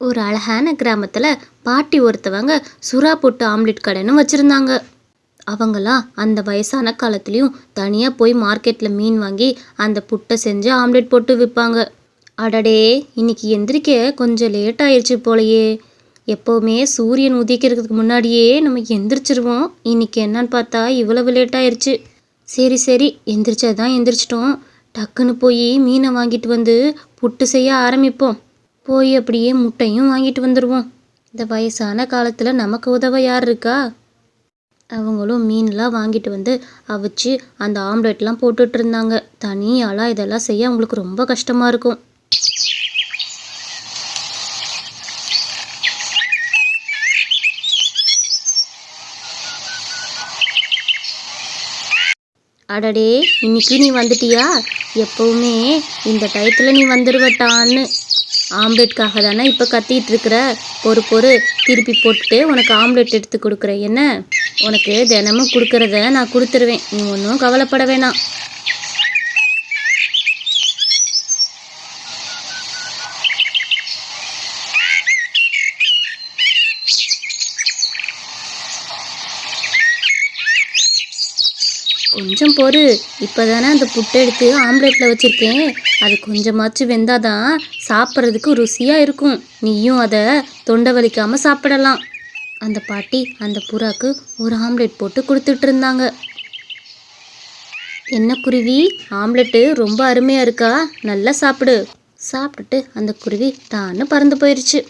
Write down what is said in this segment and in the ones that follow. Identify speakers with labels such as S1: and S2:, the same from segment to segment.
S1: ஒரு அழகான கிராமத்தில் பாட்டி ஒருத்தவங்க சுறா போட்டு ஆம்லெட் கடைன்னு வச்சுருந்தாங்க. அவங்களாம் அந்த வயசான காலத்துலேயும் தனியாக போய் மார்க்கெட்டில் மீன் வாங்கி அந்த புட்டை செஞ்சு ஆம்லெட் போட்டு விற்பாங்க அடடே இன்னைக்கு எந்திரிக்க கொஞ்சம் லேட் ஆயிடுச்சு போலயே. எப்போவுமே சூரியன் உதிக்கிறதுக்கு முன்னாடியே நம்ம எந்திரிச்சிருவோம். இன்னைக்கு என்னன்னு பார்த்தா இவ்வளவு லேட் ஆயிடுச்சு சரி சரி எந்திரிச்சதான் எந்திரிச்சிட்டோம். டக்குன்னு போய் மீனை வாங்கிட்டு வந்து புட்டு செய்ய ஆரம்பிப்போம். போய் அப்படியே முட்டையும் வாங்கிட்டு வந்துடுவோம் இந்த வயசான காலத்தில் நமக்கு உதவ யார் இருக்கா? அவங்களும் மீன்லாம் வாங்கிட்டு வந்து அவிச்சு அந்த ஆம்லெட்லாம் போட்டுட்டு இருந்தாங்க தனியாலாம் இதெல்லாம் செய்ய அவங்களுக்கு ரொம்ப கஷ்டமாக இருக்கும். அடடே இன்னைக்கு நீ வந்துட்டியா? எப்பவுமே இந்த டயத்தில் நீ வந்துடுவட்டான்னு ஆம்லெட்டுக்காக தானே இப்போ கத்திட்டு இருக்கிற பொறு பொறு திருப்பி போட்டுட்டு உனக்கு ஆம்லெட் எடுத்து கொடுக்குறேன். என்ன? உனக்கு தினமும் கொடுக்கறத நான் கொடுத்துருவேன். நீ ஒன்றும் கவலைப்பட வேணாம். கொஞ்சம் பொறு. இப்போ தானே அந்த புட்டை எடுத்து ஆம்லெட்டில் வச்சுருக்கேன். அது கொஞ்சமாச்சும் வெந்தாதான் சாப்பிட்றதுக்கு ருசியாக இருக்கும். நீயும் அதை தொண்டை வலிக்காமல் சாப்பிடலாம். அந்த பாட்டி அந்த புறாக்கு ஒரு ஆம்லெட் போட்டு கொடுத்துட்டு இருந்தாங்க. என்ன குருவி? ஆம்லெட்டு ரொம்ப அருமையாக இருக்கா? நல்லா சாப்பிடு. சாப்பிட்டுட்டு அந்த குருவி தானு பறந்து போயிடுச்சு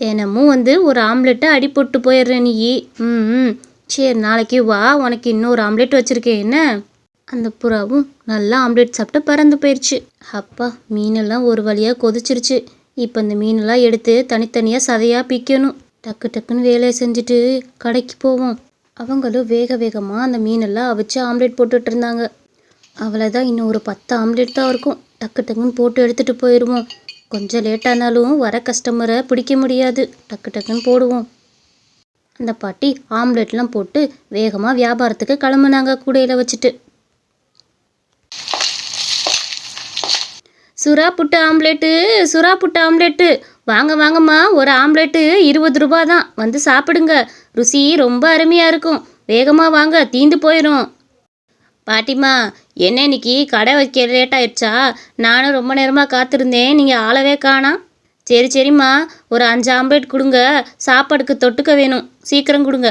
S1: தினமும் வந்து ஒரு ஆம்லெட்டை அடி போட்டு போயிடுற நீ. ம் சரி நாளைக்கு வா உனக்கு இன்னொரு ஆம்லெட் வச்சுருக்கேன் என்ன? அந்த புறாவும் நல்லா ஆம்லெட் சாப்பிட்டு பறந்து போயிடுச்சு அப்பா மீனெல்லாம் ஒரு வழியாக கொதிச்சிருச்சு. இப்போ இந்த மீனெல்லாம் எடுத்து தனித்தனியாக சதையாக பிக்கணும். டக்கு டக்குன்னு வேலையை செஞ்சுட்டு கடைக்கு போவோம். அவங்களும் வேக வேகமாக அந்த மீனெல்லாம் அவிச்சு ஆம்லெட் போட்டுட்டு இருந்தாங்க. அவ்வளோதான் இன்னும் ஒரு பத்து ஆம்லெட் தான் இருக்கும். டக்கு டக்குன்னு போட்டு எடுத்துகிட்டு போயிடுவோம் கொஞ்சம் லேட்டானாலும் வர கஸ்டமரை பிடிக்க முடியாது. டக்கு டக்குன்னு போடுவோம். அந்த பாட்டி ஆம்லெட்லாம் போட்டு வேகமாக வியாபாரத்துக்கு கிளம்புனாங்க கூடையில் வச்சுட்டு. சுறா புட்டு ஆம்லெட்டு சுறா புட்டு ஆம்லெட்டு. வாங்க வாங்கம்மா ஒரு ஆம்லெட்டு இருபது ரூபா தான். வந்து சாப்பிடுங்க. ருசி ரொம்ப அருமையாக இருக்கும். வேகமாக வாங்க தீந்து போயிடும் பாட்டிம்மா என்ன இன்னைக்கு கடை வைக்க லேட் ஆயிடுச்சா? நானும் ரொம்ப நேரமாக காத்திருந்தேன். நீங்கள் ஆளவே காணாம் சரி சரிம்மா. ஒரு அஞ்சு ஆம்லெட் கொடுங்க. சாப்பாடுக்கு தொட்டுக்க வேணும். சீக்கிரம் கொடுங்க.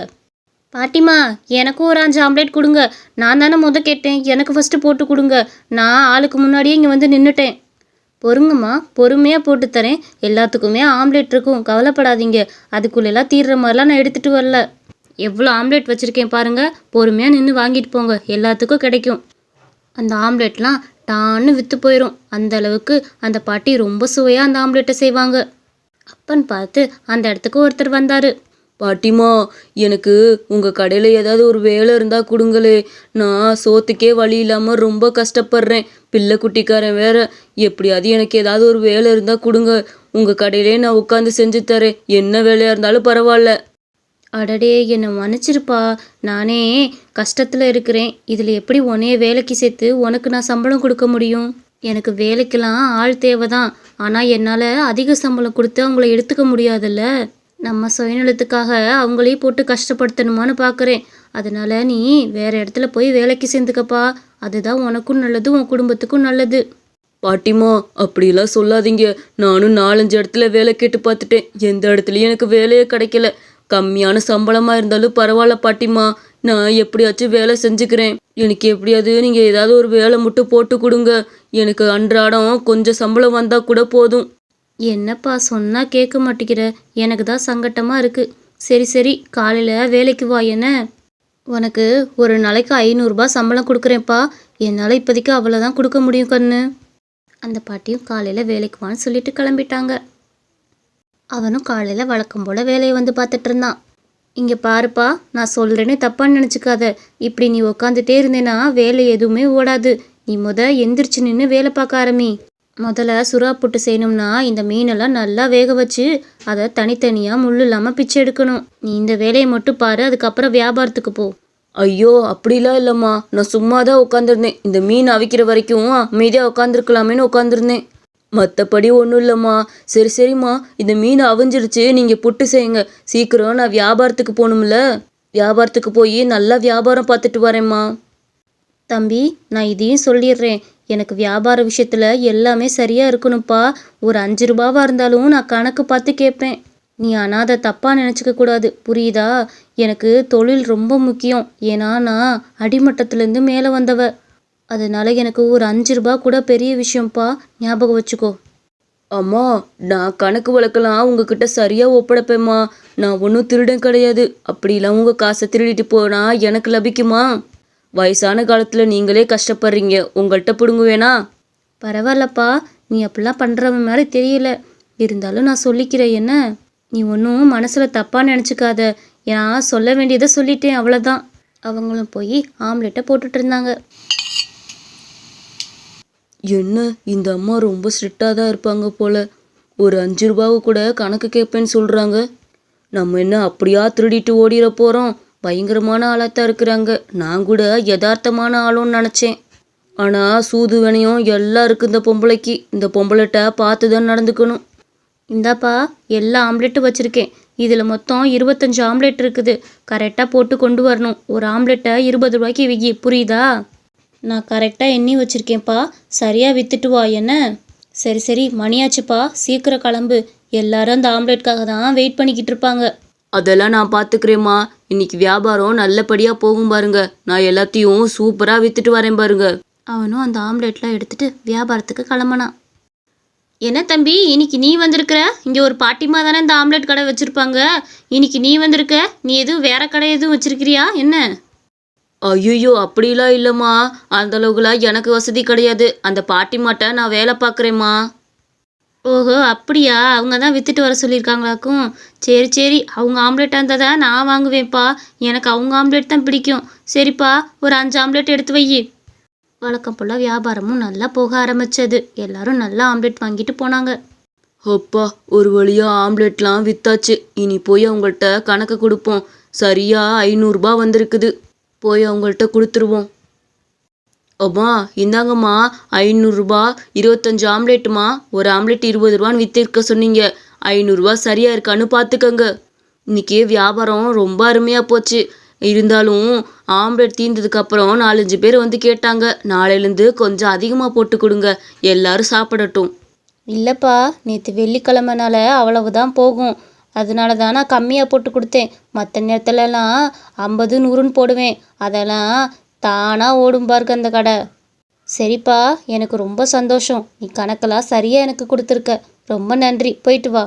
S1: பாட்டிம்மா எனக்கும் ஒரு அஞ்சு ஆம்லெட் கொடுங்க. நான் தானே முத கேட்டேன். எனக்கு ஃபஸ்ட்டு போட்டு கொடுங்க. நான் ஆளுக்கு முன்னாடியே இங்கே வந்து நின்றுட்டேன் பொறுங்கம்மா. பொறுமையாக போட்டு தரேன். எல்லாத்துக்குமே ஆம்லெட் இருக்கும். கவலைப்படாதீங்க. அதுக்குள்ளெல்லாம் தீர்ற மாதிரிலாம் நான் எடுத்துகிட்டு வரல. எவ்வளோ ஆம்லெட் வச்சுருக்கேன் பாருங்கள் பொறுமையாக நின்று வாங்கிட்டு போங்க. எல்லாத்துக்கும் கிடைக்கும். அந்த ஆம்லெட்லாம் டான்னு விற்று போயிடும் அந்த அளவுக்கு அந்த பாட்டி ரொம்ப சுவையாக அந்த ஆம்லெட்டை செய்வாங்க. அப்பன் பார்த்து அந்த இடத்துக்கு ஒருத்தர் வந்தார்.
S2: பாட்டிமா எனக்கு உங்கள் கடையில் ஏதாவது ஒரு வேலை இருந்தால் கொடுங்களே. நான் சோத்துக்கே வழி இல்லாமல் ரொம்ப கஷ்டப்படுறேன். பிள்ளை குட்டிக்காரன் வேற எப்படியாவது எனக்கு ஏதாவது ஒரு வேலை இருந்தால் கொடுங்க. உங்கள் கடையிலே நான் உட்காந்து செஞ்சு தரேன். என்ன வேலையாக இருந்தாலும் பரவாயில்ல.
S1: அடடே என்னை மன்னிச்சிருப்பா. நானே கஷ்டத்தில் இருக்கிறேன். இதில் எப்படி உன்னைய வேலைக்கு சேர்த்து உனக்கு நான் சம்பளம் கொடுக்க முடியும்? எனக்கு வேலைக்கெல்லாம் ஆள் தேவை தான் ஆனால் என்னால் அதிக சம்பளம் கொடுத்து அவங்கள எடுத்துக்க முடியாதுல்ல? நம்ம சுயநலத்துக்காக அவங்களையும் போட்டு கஷ்டப்படுத்தணுமான்னு பார்க்குறேன் அதனால் நீ வேற இடத்துல போய் வேலைக்கு சேர்ந்துக்கப்பா. அதுதான் உனக்கும் நல்லது உன் குடும்பத்துக்கும் நல்லது.
S2: பாட்டிமா அப்படிலாம் சொல்லாதீங்க. நானும் நாலஞ்சு இடத்துல வேலை கேட்டு பார்த்துட்டேன். எந்த இடத்துலையும் எனக்கு வேலையே கிடைக்கல. கம்மியான சம்பளமாக இருந்தாலும் பரவாயில்ல பாட்டிமா நான் எப்படியாச்சும் வேலை செஞ்சுக்கிறேன். எனக்கு எப்படியாவது நீங்கள் ஏதாவது ஒரு வேலை மட்டும் போட்டு கொடுங்க. எனக்கு அன்றாடம் கொஞ்சம் சம்பளம் வந்தால் கூட போதும்.
S1: என்னப்பா சொன்னா கேட்க மாட்டேங்கிற. எனக்கு தான் சங்கட்டமாக இருக்கு. சரி சரி காலையில் வேலைக்கு வா என்ன? உனக்கு ஒரு நாளைக்கு ஐநூறுரூபா சம்பளம் கொடுக்குறேன்ப்பா. என்னால் இப்போதைக்கு அவ்வளோதான் கொடுக்க முடியும் கண்ணு. அந்த பாட்டியும் காலையில் வேலைக்கு வான்னு சொல்லிட்டு கிளம்பிட்டாங்க. அவனும் காலையில் வழக்கம் போல் வேலையை வந்து பார்த்துட்டு இருந்தான். இங்கே பாருப்பா நான் சொல்கிறேன்னு தப்பாக நினச்சிக்காத. இப்படி நீ உக்காந்துட்டே இருந்தேன்னா வேலை எதுவுமே ஓடாது. நீ முத எந்திரிச்சு நின்று வேலை பார்க்க ஆரம்பி. முதல்ல சுறா புட்டு செய்யணும்னா இந்த மீனெல்லாம் நல்லா வேக வச்சு அதை தனித்தனியாக முள் இல்லாமல் பிச்சை எடுக்கணும். நீ இந்த வேலையை மட்டும் பாரு அதுக்கப்புறம் வியாபாரத்துக்கு போ.
S2: ஐயோ அப்படிலாம் இல்லைம்மா. நான் சும்மா தான் உட்காந்துருந்தேன் இந்த மீன் அவிக்கிற வரைக்கும் அமைதியாக உட்காந்துருக்கலாமேன்னு உட்காந்துருந்தேன் மற்றபடி ஒன்றும் இல்லைம்மா. சரி சரிம்மா. இந்த மீன் அவிஞ்சிருச்சு. நீங்கள் புட்டு செய்யுங்க. சீக்கிரம் நான் வியாபாரத்துக்கு போகணும்ல. வியாபாரத்துக்கு போய் நல்லா வியாபாரம் பார்த்துட்டு வரேம்மா.
S1: தம்பி நான் இதையும் சொல்லிடுறேன். எனக்கு வியாபார விஷயத்தில் எல்லாமே சரியாக இருக்கணும்ப்பா. ஒரு அஞ்சு ரூபாவாக இருந்தாலும் நான் கணக்கு பார்த்து கேட்பேன். நீ அனாதை தப்பாக நினச்சிக்க கூடாது. புரியுதா? எனக்கு தொழில் ரொம்ப முக்கியம். ஏன்னா நான் அடிமட்டத்துலேருந்து மேலே வந்தவ. அதனால எனக்கு ஒரு அஞ்சு ரூபா கூட பெரிய விஷயம்ப்பா. ஞாபகம் வச்சுக்கோ.
S2: அம்மா நான் கணக்கு வழக்கெல்லாம் உங்ககிட்ட சரியாக ஒப்படைப்பேம்மா. நான் ஒன்றும் திருடன் கிடையாது. அப்படிலாம் உங்கள் காசை திருடிட்டு போனா எனக்கு லபிக்குமா? வயசான காலத்தில் நீங்களே கஷ்டப்படுறீங்க. உங்கள்கிட்ட பிடுங்குவேனா
S1: பரவாயில்லப்பா. நீ அப்படிலாம் பண்ணுறவன் மாதிரி தெரியல. இருந்தாலும் நான் சொல்லிக்கிறேன் என்ன? நீ ஒன்றும் மனசில் தப்பாக நினச்சிக்காத. நான் சொல்ல வேண்டியதை சொல்லிட்டேன் அவ்வளோதான் அவங்களும் போய் ஆம்லெட்டை போட்டுட்டு இருந்தாங்க.
S2: என்ன இந்த அம்மா ரொம்ப ஸ்ட்ரிக்டாக தான் இருப்பாங்க போல. ஒரு அஞ்சு ரூபாவை கூட கணக்கு கேட்பேன்னு சொல்கிறாங்க நம்ம என்ன அப்படியா திருடிட்டு ஓடிட போகிறோம் பயங்கரமான ஆளாக தான் இருக்கிறாங்க. நான் கூட யதார்த்தமான ஆளுன்னு நினச்சேன். ஆனால் சூது வினையும் எல்லாம் இருக்குது இந்த பொம்பளைக்கு. இந்த பொம்பளைட்ட பார்த்து தான் நடந்துக்கணும்.
S1: இந்தாப்பா எல்லா ஆம்லெட்டும் வச்சுருக்கேன். இதில் மொத்தம் இருபத்தஞ்சு ஆம்லெட் இருக்குது. கரெக்டாக போட்டு கொண்டு வரணும். ஒரு ஆம்லெட்டை இருபது ரூபாய்க்கு விக்கி. புரியுதா? நான் கரெக்டாக எண்ணி வச்சுருக்கேன்ப்பா. சரியாக வித்துட்டு வா என்ன? சரி சரி மணியாச்சுப்பா. சீக்கிரம் கிளம்பு. எல்லாரும் அந்த ஆம்லெட்காக தான் வெயிட் பண்ணிக்கிட்டு இருப்பாங்க.
S2: அதெல்லாம் நான் பார்த்துக்கிறேம்மா இன்னைக்கு வியாபாரம் நல்லபடியாக போகும் பாருங்க. நான் எல்லாத்தையும் சூப்பராக வித்துட்டு வரேன் பாருங்க.
S1: அவனும் அந்த ஆம்லெட்லாம் எடுத்துட்டு வியாபாரத்துக்கு கிளம்புனான். என்ன தம்பி இன்னைக்கு நீ வந்திருக்கிற? இங்கே ஒரு பாட்டிமா தானே இந்த ஆம்லெட் கடை வச்சுருப்பாங்க. இன்னைக்கு நீ வந்திருக்க? நீ எதுவும் வேற கடை எதுவும் வச்சிருக்கிறியா? என்ன?
S2: ஐயோ அப்படிலாம் இல்லைம்மா. அந்தளவுக்குலாம் எனக்கு வசதி கிடையாது. அந்த பாட்டி மாட்ட நான் வேலை பார்க்குறேம்மா.
S1: ஓஹோ அப்படியா? அவங்க தான் விற்றுட்டு வர சொல்லியிருக்காங்களாக்கும். சரி சரி. அவங்க ஆம்லெட்டாக இருந்தால் தான் நான் வாங்குவேன்ப்பா. எனக்கு அவங்க ஆம்லெட் தான் பிடிக்கும். சரிப்பா ஒரு அஞ்சு ஆம்லெட் எடுத்து வை. வழக்கம் போல் வியாபாரமும் நல்லா போக ஆரம்பிச்சது. எல்லாரும் நல்லா ஆம்லெட் வாங்கிட்டு போனாங்க.
S2: அப்பா ஒரு வழியாக ஆம்லெட்லாம் விற்றாச்சு இனி போய் அவங்கள்ட்ட கணக்கு கொடுப்போம். சரியாக ஐநூறுரூபா வந்திருக்குது. போய் அவங்கள்ட்ட கொடுத்துருவோம். அம்மா இந்தாங்கம்மா ஐநூறுரூபா இருபத்தஞ்சு ஆம்லெட்டுமா? ஒரு ஆம்லெட் இருபது ரூபான்னு வித்திருக்க சொன்னீங்க. ஐநூறுரூவா சரியாக இருக்கான்னு பார்த்துக்கங்க இன்னைக்கு வியாபாரம் ரொம்ப அருமையாக போச்சு. இருந்தாலும் ஆம்லெட் தீர்ந்ததுக்கப்புறம் நாலஞ்சு பேர் வந்து கேட்டாங்க. நாளையிலேருந்து கொஞ்சம் அதிகமாக போட்டு கொடுங்க. எல்லாரும் சாப்பிடட்டும்.
S1: இல்லைப்பா நேற்று வெள்ளிக்கிழமைனால அவ்வளவுதான் போகும். அதனால தான் நான் கம்மியாக போட்டு கொடுத்தேன். மற்ற நேரத்துலலாம் ஐம்பது நூறுன்னு போடுவேன். அதெல்லாம் தானாக ஓடும் பாருங்க அந்த கடை. சரிப்பா எனக்கு ரொம்ப சந்தோஷம். நீ கணக்கெல்லாம் சரியாக எனக்கு கொடுத்துருக்க. ரொம்ப நன்றி. போயிட்டு வா.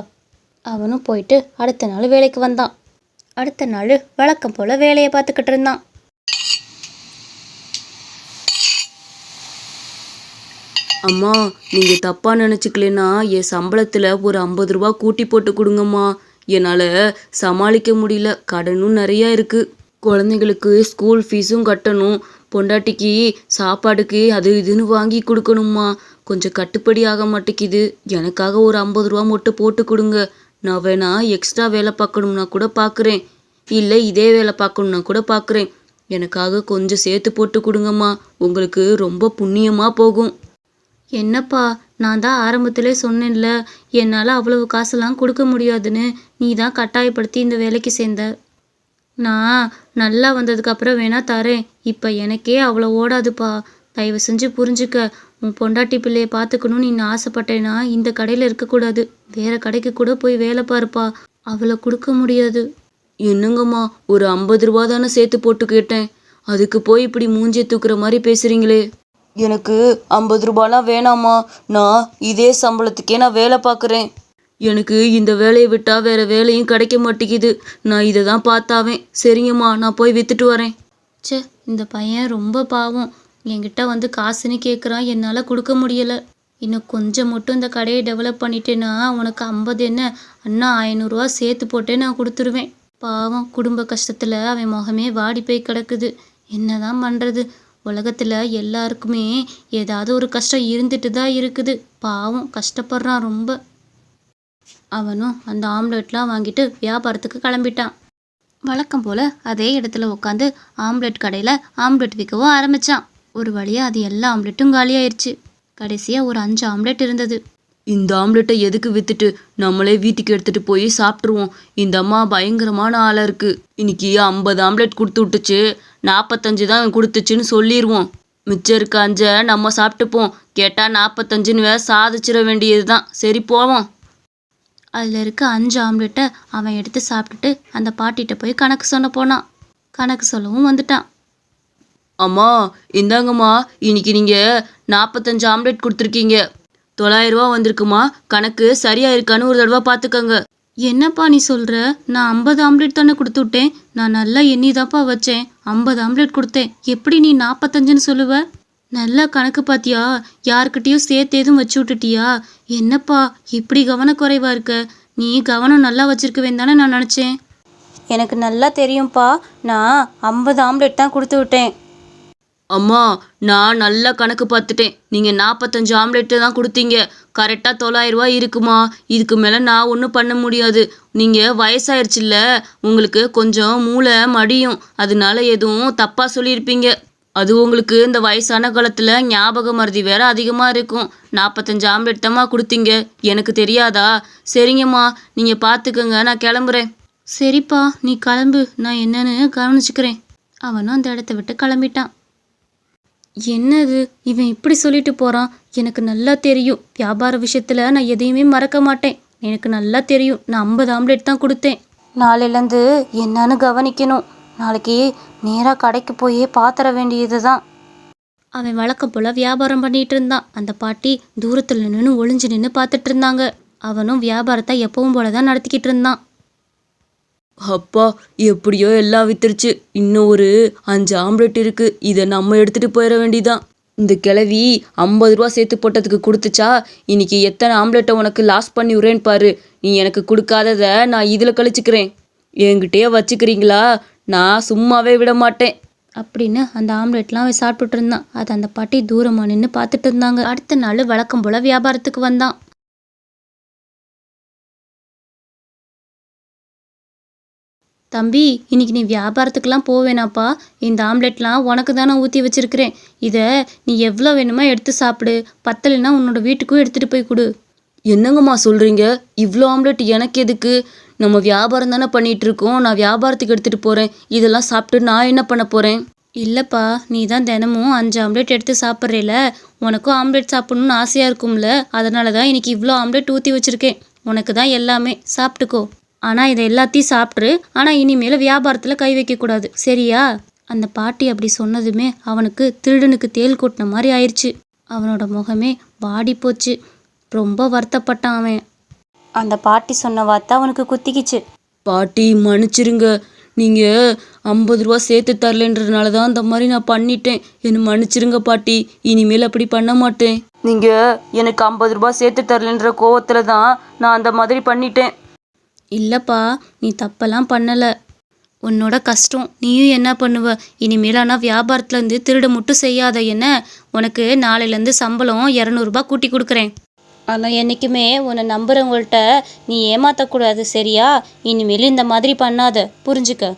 S1: அவனும் போயிட்டு அடுத்த நாள் வேலைக்கு வந்தான். அடுத்த நாள் வழக்கம் போல் வேலையை பார்த்துக்கிட்டு இருந்தான்.
S2: அம்மா நீங்கள் தப்பாக நினச்சிக்கலன்னா என் சம்பளத்தில் ஒரு ஐம்பது ரூபா கூட்டி போட்டு கொடுங்கம்மா. என்னால் சமாளிக்க முடியல. கடனும் நிறையா இருக்குது குழந்தைங்களுக்கு ஸ்கூல் ஃபீஸும் கட்டணும். பொண்டாட்டிக்கு சாப்பாடுக்கு அது இதுன்னு வாங்கி கொடுக்கணுமா கொஞ்சம் கட்டுப்படி ஆக மாட்டேங்குது. எனக்காக ஒரு ஐம்பது ரூபா மட்டும் போட்டு கொடுங்க. நான் வேணா எக்ஸ்ட்ரா வேலை பார்க்கணும்னா கூட பார்க்குறேன். இல்லை இதே வேலை பார்க்கணும்னா கூட பார்க்குறேன். எனக்காக கொஞ்சம் சேர்த்து போட்டு கொடுங்கம்மா. உங்களுக்கு ரொம்ப புண்ணியமாக போகும்.
S1: என்னப்பா நான் தான் ஆரம்பத்திலே சொன்னேன்ல என்னால் அவ்வளவு காசெல்லாம் கொடுக்க முடியாதுன்னு நீ தான் கட்டாயப்படுத்தி இந்த வேலைக்கு சேர்ந்த. நான் நல்லா வந்ததுக்கப்புறம் வேணா தரேன். இப்போ எனக்கே அவ்வளோ ஓடாதுப்பா. தயவு செஞ்சு புரிஞ்சுக்க. உன் பொண்டாட்டி பிள்ளையை பார்த்துக்கணும்னு நீ ஆசைப்பட்டேன்னா இந்த கடையில் இருக்கக்கூடாது. வேற கடைக்கு கூட போய் வேலை பாருப்பா. அவளை கொடுக்க முடியாது.
S2: என்னங்கம்மா ஒரு ஐம்பது ரூபா தானே சேர்த்து போட்டு கேட்டேன். அதுக்கு போய் இப்படி மூஞ்சி தூக்குற மாதிரி பேசுறீங்களே. எனக்கு ஐம்பது ரூபாலாம் வேணாம்மா. நான் இதே சம்பளத்துக்கே நான் வேலை பார்க்குறேன். எனக்கு இந்த வேலையை விட்டால் வேறு வேலையும் கிடைக்க மாட்டேங்குது. நான் இதை தான் பார்த்தாவேன். சரிங்கம்மா நான் போய் விற்றுட்டு வரேன்.
S1: ச்சே இந்த பையன் ரொம்ப பாவம். என்கிட்ட வந்து காசுன்னு கேட்குறான் என்னால் கொடுக்க முடியலை. இன்னும் கொஞ்சம் மட்டும் இந்த கடையை டெவலப் பண்ணிட்டேன்னா உனக்கு ஐம்பது என்ன? அண்ணா ஐநூறுரூவா சேர்த்து போட்டே நான் கொடுத்துருவேன். பாவம் குடும்ப கஷ்டத்தில் அவன் முகமே வாடி போய் கிடக்குது. என்னதான் பண்ணுறது உலகத்தில் எல்லாருக்குமே ஏதாவது ஒரு கஷ்டம் இருந்துட்டு தான் இருக்குது. பாவம் கஷ்டப்படுறான் ரொம்ப. அவனும் அந்த ஆம்லெட்லாம் வாங்கிட்டு வியாபாரத்துக்கு கிளம்பிட்டான். வழக்கம் போல் அதே இடத்துல உட்காந்து ஆம்லெட் கடையில் ஆம்லெட் விற்கவும் ஆரம்பித்தான் ஒரு வழியாக அது எல்லா ஆம்லெட்டும் காலியாயிருச்சு. கடைசியாக ஒரு அஞ்சு ஆம்லெட் இருந்தது.
S2: இந்த ஆம்லெட்டை எதுக்கு வித்துட்டு நம்மளே வீட்டுக்கு எடுத்துட்டு போய் சாப்பிட்ருவோம் இந்த அம்மா பயங்கரமான ஆளாக இருக்கு. இன்னைக்கு ஐம்பது ஆம்லெட் கொடுத்து விட்டுச்சு. நாற்பத்தஞ்சு தான் கொடுத்துச்சுன்னு சொல்லிடுவோம் மிச்சம் இருக்க அஞ்சை நம்ம சாப்பிட்டுப்போம். கேட்டால் நாற்பத்தஞ்சுன்னு வேற சாதிச்சிட வேண்டியது தான் சரி போவோம்.
S1: அதில் இருக்க அஞ்சு ஆம்லெட்டை அவன் எடுத்து சாப்பிட்டுட்டு அந்த பாட்டிகிட்ட போய் கணக்கு சொன்ன போனான். கணக்கு சொல்லவும் வந்துட்டான்.
S2: அம்மா இந்தாங்கம்மா இன்னைக்கு நீங்கள் நாற்பத்தஞ்சு ஆம்லெட் கொடுத்துருக்கீங்க. தொள்ளாயிரரூவா வந்திருக்குமா? கணக்கு சரியாக இருக்கான்னு ஒரு தடவை பார்த்துக்கங்க.
S1: என்னப்பா நீ சொல்கிற நான் ஐம்பது ஆம்லெட் தானே கொடுத்து விட்டேன். நான் நல்லா எண்ணி தான்ப்பா வச்சேன். ஐம்பது ஆம்லெட் கொடுத்தேன். எப்படி நீ நாற்பத்தஞ்சுன்னு சொல்லுவ? நல்லா கணக்கு பாத்தியா? யாருக்கிட்டேயும் சேர்த்து எதுவும் வச்சு விட்டுட்டியா? என்னப்பா இப்படி கவனக்குறைவா இருக்க? நீ கவனம் நல்லா வச்சிருக்கவேன் தானே நான் நினச்சேன். எனக்கு நல்லா தெரியும்ப்பா நான் ஐம்பது ஆம்லெட் தான் கொடுத்து விட்டேன்.
S2: அம்மா நான் நல்லா கணக்கு பார்த்துட்டேன். நீங்கள் நாற்பத்தஞ்சு ஆம்லெட்டு தான் கொடுத்தீங்க. கரெக்டாக தொள்ளாயிரரூவா இருக்குமா? இதுக்கு மேலே நான் ஒன்றும் பண்ண முடியாது. நீங்கள் வயசாயிருச்சுல்ல? உங்களுக்கு கொஞ்சம் மூளை மடியும். அதனால எதுவும் தப்பாக சொல்லியிருப்பீங்க. அது உங்களுக்கு இந்த வயசான காலத்தில் ஞாபக மருதி வேற அதிகமாக இருக்கும். நாற்பத்தஞ்சு ஆம்லெட் தாம்மா கொடுத்தீங்க. எனக்கு தெரியாதா? சரிங்கம்மா நீங்கள் பார்த்துக்கங்க நான் கிளம்புறேன்.
S1: சரிப்பா நீ கிளம்பு. நான் என்னன்னு கவனிச்சுக்கிறேன். அவனும் அந்த இடத்த விட்டு கிளம்பிட்டான். என்னது? இவன் இப்படி சொல்லிட்டு போறான். எனக்கு நல்லா தெரியும். வியாபார விஷயத்துல நான் எதையுமே மறக்க மாட்டேன். எனக்கு நல்லா தெரியும். நான் ஐம்பது ஆம்லெட் தான் கொடுத்தேன். நாளையிலேருந்து என்னன்னு கவனிக்கணும். நாளைக்கு நேராக கடைக்கு போய் பாத்திர வேண்டியது தான் அவன் வழக்கம் போல் வியாபாரம் பண்ணிட்டு இருந்தான். அந்த பாட்டி தூரத்தில் நின்று ஒளிஞ்சு நின்று பார்த்துட்டு இருந்தாங்க. அவனும் வியாபாரத்தை எப்பவும் போல தான் நடத்திக்கிட்டு இருந்தான்.
S2: அப்பா எப்படியோ எல்லாம் வித்துருச்சு. இன்னும் ஒரு அஞ்சு ஆம்லெட் இருக்கு. இதை நம்ம எடுத்துட்டு போயிட வேண்டியதான் இந்த கிழவி ஐம்பது ரூபா சேர்த்து போட்டதுக்கு கொடுத்துச்சா? இன்னைக்கு எத்தனை ஆம்லெட்டை உனக்கு லாஸ் பண்ணி விடுறேன்னு பாரு. நீ எனக்கு கொடுக்காதத நான் இதில் கழிச்சுக்கிறேன். என்கிட்டயே வச்சுக்கிறீங்களா? நான் சும்மாவே விட மாட்டேன்.
S1: அப்படின்னு அந்த ஆம்லெட்லாம் அவன் சாப்பிட்டுட்டு இருந்தான். அது அந்த பாட்டி தூரமாக நின்று பார்த்துட்டு இருந்தாங்க. அடுத்த நாள் வழக்கம் போல் வியாபாரத்துக்கு வந்தான். தம்பி இன்னைக்கு நீ வியாபாரத்துக்கெல்லாம் போவேனாப்பா இந்த ஆம்லெட்லாம் உனக்கு தானே ஊற்றி வச்சிருக்கிறேன். இதை நீ எவ்வளோ வேணுமோ எடுத்து சாப்பிடு. பத்தலைன்னா உன்னோட வீட்டுக்கும் எடுத்துகிட்டு போய் கொடு.
S2: என்னங்கம்மா சொல்கிறீங்க இவ்வளோ ஆம்லெட் எனக்கு எதுக்கு? நம்ம வியாபாரம் தானே பண்ணிட்டு இருக்கோம் நான் வியாபாரத்துக்கு எடுத்துகிட்டு போகிறேன் இதெல்லாம் சாப்பிட்டு நான் என்ன பண்ண போகிறேன்
S1: இல்லைப்பா நீ தான் தினமும் அஞ்சு ஆம்லெட் எடுத்து சாப்பிட்றேல. உனக்கும் ஆம்லெட் சாப்பிடணும்னு ஆசையாக இருக்கும்ல. அதனால தான் இன்னைக்கு இவ்வளோ ஆம்லெட் ஊற்றி வச்சிருக்கேன். உனக்கு தான் எல்லாமே. சாப்பிட்டுக்கோ. ஆனால் இதை எல்லாத்தையும் சாப்பிட்ரு ஆனால் இனிமேல் வியாபாரத்தில் கை வைக்கக்கூடாது. சரியா? அந்த பாட்டி அப்படி சொன்னதுமே அவனுக்கு திருடனுக்கு தேள் கொட்டின மாதிரி ஆயிடுச்சு அவனோட முகமே வாடி போச்சு. ரொம்ப வருத்தப்பட்டான் அவன். அந்த பாட்டி சொன்ன வார்த்தை அவனுக்கு குத்திக்கிச்சு.
S2: பாட்டி மன்னிச்சிருங்க. நீங்கள் ஐம்பது ரூபா சேர்த்து தரலன்றதுனால தான் அந்த மாதிரி நான் பண்ணிட்டேன். என்னை மன்னிச்சிருங்க பாட்டி. இனிமேல் அப்படி பண்ண மாட்டேன். நீங்கள் எனக்கு ஐம்பது ரூபா சேர்த்து தரலன்ற கோவத்தில் தான் நான் அந்த மாதிரி பண்ணிட்டேன்.
S1: இல்லைப்பா நீ தப்பெல்லாம் பண்ணலை. உன்னோட கஷ்டம் நீயும் என்ன பண்ணுவ? இனிமேல் ஆனால் வியாபாரத்துலேருந்து திருட மட்டும் செய்யாத என்ன? உனக்கு நாளையிலேருந்து சம்பளம் இரநூறுபா கூட்டி கொடுக்குறேன். ஆனால் என்றைக்குமே உன்னை நம்புகிறவங்கள்ட்ட நீ ஏமாற்றக்கூடாது சரியா? இனிமேல் இந்த மாதிரி பண்ணாத. புரிஞ்சுக்க.